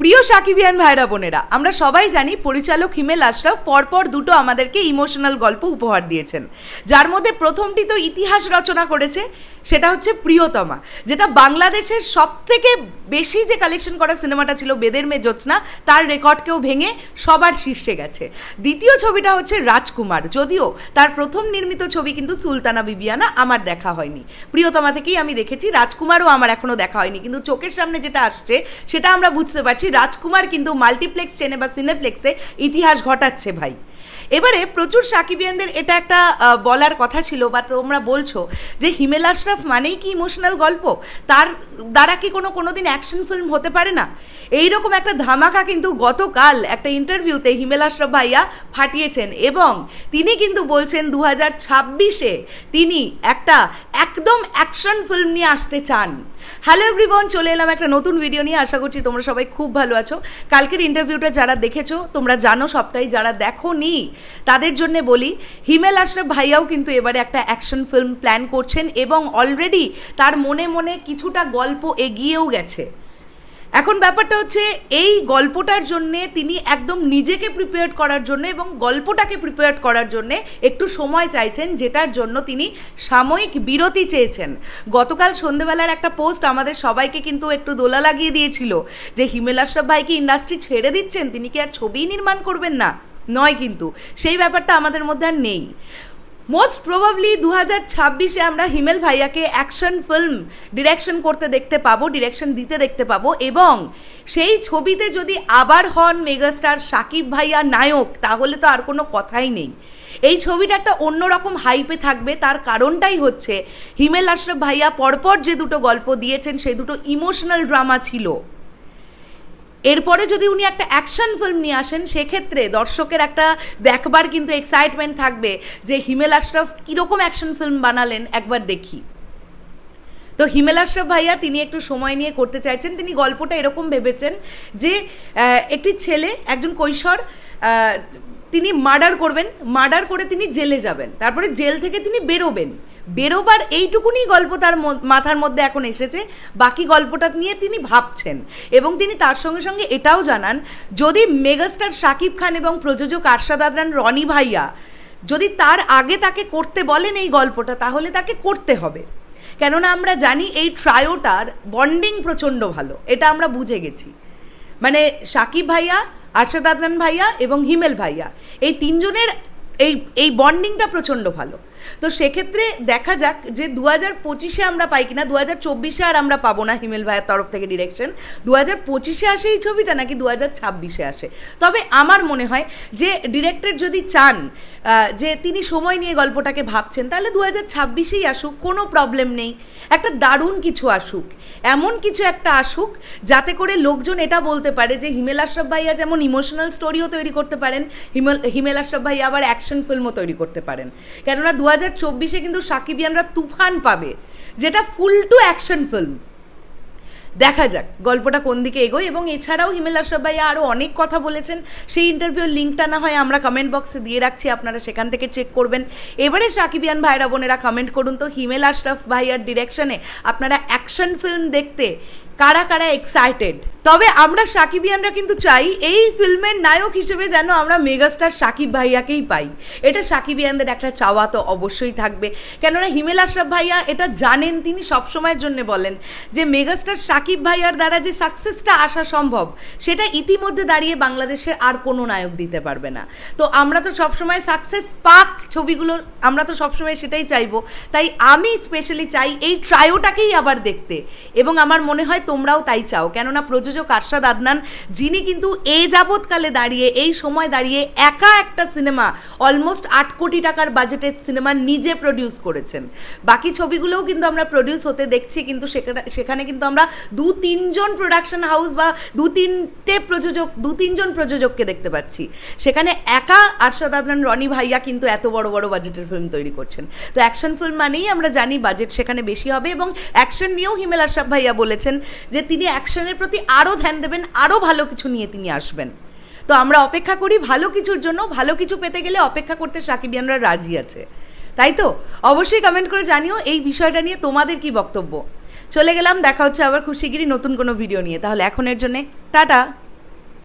প্রিয় সাকিবিয়ান ভাইরা বোনেরা, আমরা সবাই জানি পরিচালক হিমেল আশরাফ পরপর দুটো আমাদেরকে ইমোশনাল গল্প উপহার দিয়েছেন। যার মধ্যে প্রথমটি তো ইতিহাস রচনা করেছে, সেটা হচ্ছে প্রিয়তমা, যেটা বাংলাদেশের সব থেকে বেশি যে কালেকশন করা সিনেমাটা ছিল বেদের মে জ্যোৎস্না, তার রেকর্ডকেও ভেঙে সবার শীর্ষে গেছে। দ্বিতীয় ছবিটা হচ্ছে রাজকুমার, যদিও তার প্রথম নির্মিত ছবি কিন্তু সুলতানা বিবিয়ানা আমার দেখা হয়নি। প্রিয়তমা থেকেই আমি দেখেছি, রাজকুমারও আমার এখনও দেখা হয়নি, কিন্তু চোখের সামনে যেটা আসছে, সেটা আমরা বুঝতে পারছি রাজকুমার কিন্তু মাল্টিপ্লেক্স চেনে বা সিনেপ্লেক্সে ইতিহাস ঘটাচ্ছে ভাই। এবারে প্রচুর সাকিবিয়ানদের এটা একটা বলার কথা ছিল বা তোমরা বলছো যে হিমেল আশরাফ মানেই কি ইমোশনাল গল্প? তার দ্বারা কি কোনো কোনো দিন অ্যাকশন ফিল্ম হতে পারে না? এইরকম একটা ধামাকা কিন্তু গতকাল একটা ইন্টারভিউতে হিমেল আশরাফ ভাইয়া ফাটিয়েছেন এবং তিনি কিন্তু বলছেন দু হাজার ছাব্বিশে তিনি একটা একদম অ্যাকশন ফিল্ম নিয়ে আসতে চান। হ্যালো এভরিবন চলে এলাম একটা নতুন ভিডিও নিয়ে। আশা করছি তোমরা সবাই খুব ভালো আছো। কালকের ইন্টারভিউটা যারা দেখেছ, তোমরা জানো সবটাই, যারা দেখো নি তাদের জন্য বলি, হিমেল আশরাফ ভাইয়াও কিন্তু এবারে একটা অ্যাকশন ফিল্ম প্ল্যান করছেন এবং অলরেডি তার মনে মনে কিছুটা গল্প এগিয়েও গেছে। এখন ব্যাপারটা হচ্ছে, এই গল্পটার জন্যে তিনি একদম নিজেকে প্রিপেয়ার করার জন্য এবং গল্পটাকে প্রিপেয়ার করার জন্য একটু সময় চাইছেন, যেটার জন্য তিনি সাময়িক বিরতি চেয়েছেন। গতকাল সন্ধেবেলার একটা পোস্ট আমাদের সবাইকে কিন্তু একটু দোলা লাগিয়ে দিয়েছিল, যে হিমেল আশরাফ ভাই কি ইন্ডাস্ট্রি ছেড়ে দিচ্ছেন? তিনি কি আর ছবিই নির্মাণ করবেন না? নয় কিন্তু, সেই ব্যাপারটা আমাদের মধ্যে আর নেই। মোস্ট প্রবাবলি দু হাজার ছাব্বিশে আমরা হিমেল ভাইয়াকে অ্যাকশন ফিল্ম ডিরেকশন করতে দেখতে পাবো ডিরেকশন দিতে দেখতে পাবো এবং সেই ছবিতে যদি আবার হন মেগাস্টার সাকিব ভাইয়া নায়ক, তাহলে তো আর কোনো কথাই নেই। এই ছবিটা একটা অন্যরকম হাইপে থাকবে, তার কারণটাই হচ্ছে হিমেল আশরফ ভাইয়া পরপর যে দুটো গল্প দিয়েছেন সেই দুটো ইমোশনাল ড্রামা ছিল। এরপরে যদি উনি একটা অ্যাকশন ফিল্ম নিয়ে আসেন, সেক্ষেত্রে দর্শকের একটা দেখবার কিন্তু এক্সাইটমেন্ট থাকবে যে হিমেল আশরাফ কীরকম অ্যাকশন ফিল্ম বানালেন একবার দেখি। তো হিমেল আশরাফ ভাইয়া, তিনি একটু সময় নিয়ে করতে চাইছেন। তিনি গল্পটা এরকম ভেবেছেন যে একটি ছেলে, একজন কৈশোর তিনি মার্ডার করবেন, মার্ডার করে তিনি জেলে যাবেন। তারপরে জেল থেকে তিনি বেরোবেন। বেরোবার এইটুকুনি গল্প তার মাথার মধ্যে এখন এসেছে। বাকি গল্পটা নিয়ে তিনি ভাবছেন। এবং তিনি তার সঙ্গে সঙ্গে এটাও জানান, যদি মেগাস্টার শাকিব খান এবং প্রযোজক আরশাদ আদরান রনি ভাইয়া যদি তার আগে তাকে করতে বলেন এই গল্পটা, তাহলে তাকে করতে হবে। কেননা আমরা জানি এই ট্রায়োটার বন্ডিং প্রচণ্ড ভালো, এটা আমরা বুঝে গেছি। মানে সাকিব ভাইয়া আরশাদ আদনান ভাইয়া এবং হিমেল ভাইয়া। এই তিনজনের এই এই বন্ডিংটা প্রচণ্ড ভালো। তো সেক্ষেত্রে দেখা যাক যে দু হাজার পঁচিশে আমরা পাই কিনা দু হাজার চব্বিশে আর আমরা পাবো না হিমেল ভাইয়ের তরফ থেকে ডিরেকশন দু হাজার পঁচিশে আসে এই ছবিটা নাকি দু হাজার ছাব্বিশে আসে? তবে আমার মনে হয় যে ডিরেক্টর যদি চান যে তিনি সময় নিয়ে গল্পটাকে ভাবছেন, তাহলে দু হাজার ছাব্বিশেই আসুক, কোনো প্রবলেম নেই। একটা দারুণ কিছু আসুক, এমন কিছু একটা আসুক, যাতে করে লোকজন এটা বলতে পারে যে হিমেল আশরাফ ভাইয়া যেমন ইমোশনাল স্টোরিও তৈরি করতে পারেন, হিমেল হিমেল আশরাফ ভাইয়া আবার অ্যাকশন ফিল্মও তৈরি করতে পারেন। কেননা দু হাজার হাজার চব্বিশে কিন্তু সাকিবিয়ানরা তুফান পাবে, যেটা ফুল টু অ্যাকশন ফিল্ম দেখা যাক, গল্পটা কোন দিকে এগোয়, এবং এছাড়াও হিমেল আশরাফ ভাইয়া আরও অনেক কথা বলেছেন। সেই ইন্টারভিউর লিঙ্কটা না হয় আমরা কমেন্ট বক্সে দিয়ে রাখছি, আপনারা সেখান থেকে চেক করবেন। এবারে সাকিবিয়ান ভাইরা বোনেরা কমেন্ট করুন তো, হিমেল আশরাফ ভাইয়ার ডিরেকশনে আপনারা অ্যাকশন ফিল্ম দেখতে কারা কারা এক্সাইটেড তবে আমরা সাকিবিয়ানরা কিন্তু চাই এই ফিল্মের নায়ক হিসেবে যেন আমরা মেগাস্টার সাকিব ভাইয়াকেই পাই। এটা সাকিবিয়ানদের একটা চাওয়া তো অবশ্যই থাকবে। কেননা হিমেল আশরাফ ভাইয়া এটা জানেন, তিনি সবসময়ের জন্য বলেন যে মেগাস্টার সাকিব ভাইয়ার দ্বারা যে সাকসেসটা আসা সম্ভব, সেটা ইতিমধ্যে দাঁড়িয়ে বাংলাদেশের আর কোনো নায়ক দিতে পারবে না। তো আমরা তো সবসময় সাকসেস পাক ছবিগুলো, আমরা তো সবসময় সেটাই চাইব। তাই আমি স্পেশালি চাই এই ট্রায়োটাকেই আবার দেখতে। এবং আমার মনে হয় তোমরাও তাই চাও। কেননা প্রযোজক আরশাদ আদনান, যিনি কিন্তু এ যাবৎকালে দাঁড়িয়ে, এই সময় দাঁড়িয়ে একা একটা সিনেমা অলমোস্ট আট কোটি টাকার বাজেটের সিনেমা নিজে প্রডিউস করেছেন। বাকি ছবিগুলোও কিন্তু আমরা প্রডিউস হতে দেখছি, কিন্তু সেখানে সেখানে কিন্তু আমরা দু তিনজন প্রোডাকশন হাউস বা দু তিনটে প্রযোজক, দু তিনজন প্রযোজককে দেখতে পাচ্ছি। সেখানে একা আরশাদ আদনান, রনি ভাইয়া কিন্তু এত বড় বড় বাজেটের ফিল্ম তৈরি করছেন। তো অ্যাকশন ফিল্ম মানেই আমরা জানি বাজেট সেখানে বেশি হবে এবং অ্যাকশন নিয়েও হিমেল আশরাফ ভাইয়া বলেছেন যে তিনি অ্যাকশনের প্রতি আরও ধ্যান দেবেন আরও ভালো কিছু নিয়ে তিনি আসবেন। তো আমরা অপেক্ষা করি ভালো কিছুর জন্য, ভালো কিছু পেতে গেলে অপেক্ষা করতে সাকিবিয়ানরা রাজি আছে। তাই তো? অবশ্যই কমেন্ট করে জানিও এই বিষয়টা নিয়ে তোমাদের কি বক্তব্য। চলে গেলাম, দেখা হচ্ছে আবার খুব নতুন কোনো ভিডিও নিয়ে। তাহলে এখনের জন্যে টাটা!